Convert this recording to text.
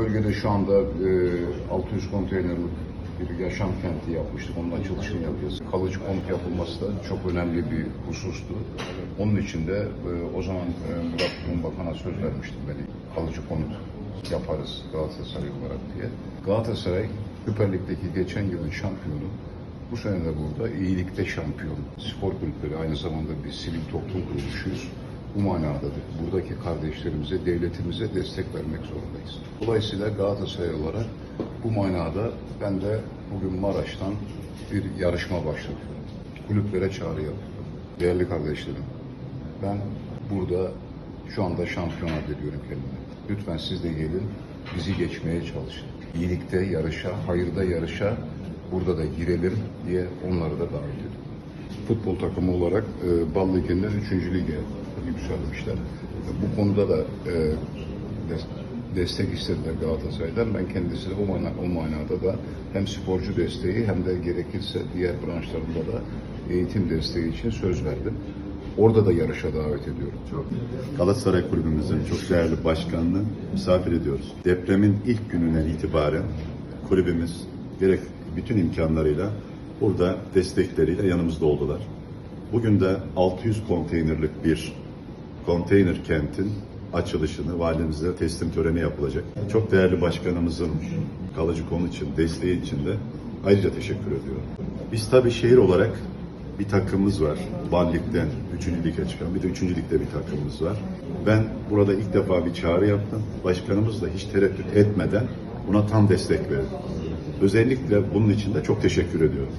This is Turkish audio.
bölgede şu anda e, 600 konteynerlik bir yaşam kenti yapmıştık. Onun açılışını yapıyoruz. Kalıcı konut yapılması da çok önemli bir husustu. Onun için de e, o zaman e, Murat Kurum Bakan'a söz vermiştim beni. Kalıcı konut yaparız Galatasaray olarak diye. Galatasaray Süper Lig'deki geçen yılın şampiyonu. Bu sene de burada iyilikte şampiyon. Spor kulüpleri aynı zamanda bir sivil toplum kuruluşuyuz. Bu manadadır. Buradaki kardeşlerimize, devletimize destek vermek zorundayız. Dolayısıyla Galatasaray olarak bu manada ben de bugün Maraş'tan bir yarışma başlatıyorum. Kulüplere çağrı yapıyorum. Değerli kardeşlerim, ben burada şu anda şampiyona veriyorum kendime. Lütfen siz de gelin, bizi geçmeye çalışın. İyilikte yarışa, hayırda yarışa, burada da girelim diye onları da davet ediyorum. Futbol takımı olarak e, Bal Ligi'nden 3. lige yükselmişler. Bu konuda da e, des- destek istediler Galatasaray'dan. Ben kendisine o, mana, o manada da hem sporcu desteği hem de gerekirse diğer branşlarında da eğitim desteği için söz verdim. Orada da yarışa davet ediyorum. Galatasaray Kulübümüzün çok değerli başkanını misafir ediyoruz. Depremin ilk gününden itibaren kulübümüz gerek bütün imkanlarıyla burada destekleriyle yanımızda oldular. Bugün de 600 konteynerlik bir konteyner kentin açılışını valimize teslim töreni yapılacak. Çok değerli başkanımızın kalıcı konu için, desteği için de ayrıca teşekkür ediyorum. Biz tabii şehir olarak bir takımımız var. Bal Lig'den 3. lige çıkan bir de 3. ligde bir takımımız var. Ben burada ilk defa bir çağrı yaptım. Başkanımız da hiç tereddüt etmeden buna tam destek verdi. Özellikle bunun için de çok teşekkür ediyorum.